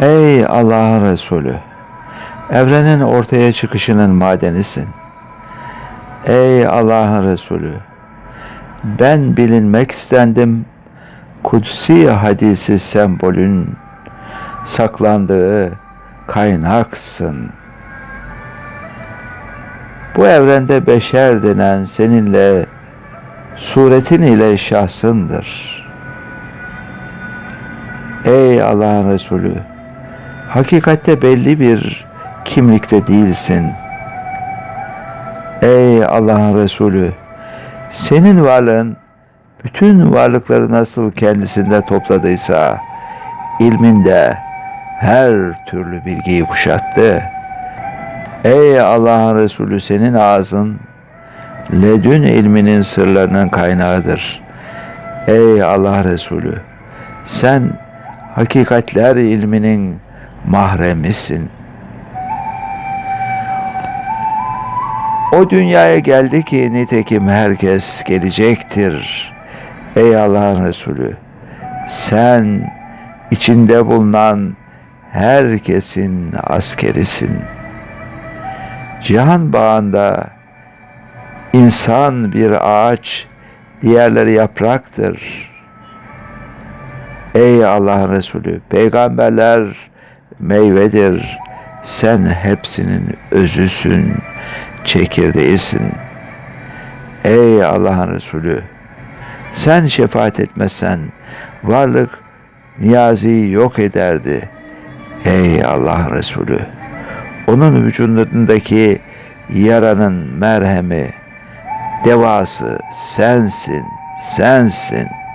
Ey Allah'ın Resulü! Evrenin ortaya çıkışının madenisin. Ey Allah'ın Resulü! Ben bilinmek istendim. Kutsi hadisi sembolün saklandığı kaynaksın. Bu evrende beşer denen seninle suretin ile şahsındır. Ey Allah'ın Resulü! Hakikatte belli bir kimlikte değilsin. Ey Allah'ın Resulü! Senin varlığın bütün varlıkları nasıl kendisinde topladıysa ilminde her türlü bilgiyi kuşattı. Ey Allah'ın Resulü senin ağzın ledün ilminin sırlarının kaynağıdır. Ey Allah Resulü sen hakikatler ilminin mahremisin. O dünyaya geldi ki nitekim herkes gelecektir. Ey Allah'ın Resulü sen içinde bulunan herkesin askerisin. Cihan bağında insan bir ağaç, diğerleri yapraktır. Ey Allah'ın Resulü, peygamberler meyvedir. Sen hepsinin özüsün, çekirdeğisin. Ey Allah'ın Resulü, sen şefaat etmezsen varlık Niyazi'yi yok ederdi. Ey Allah'ın Resulü, onun vücudundaki yaranın merhemi, devası sensin, sensin.''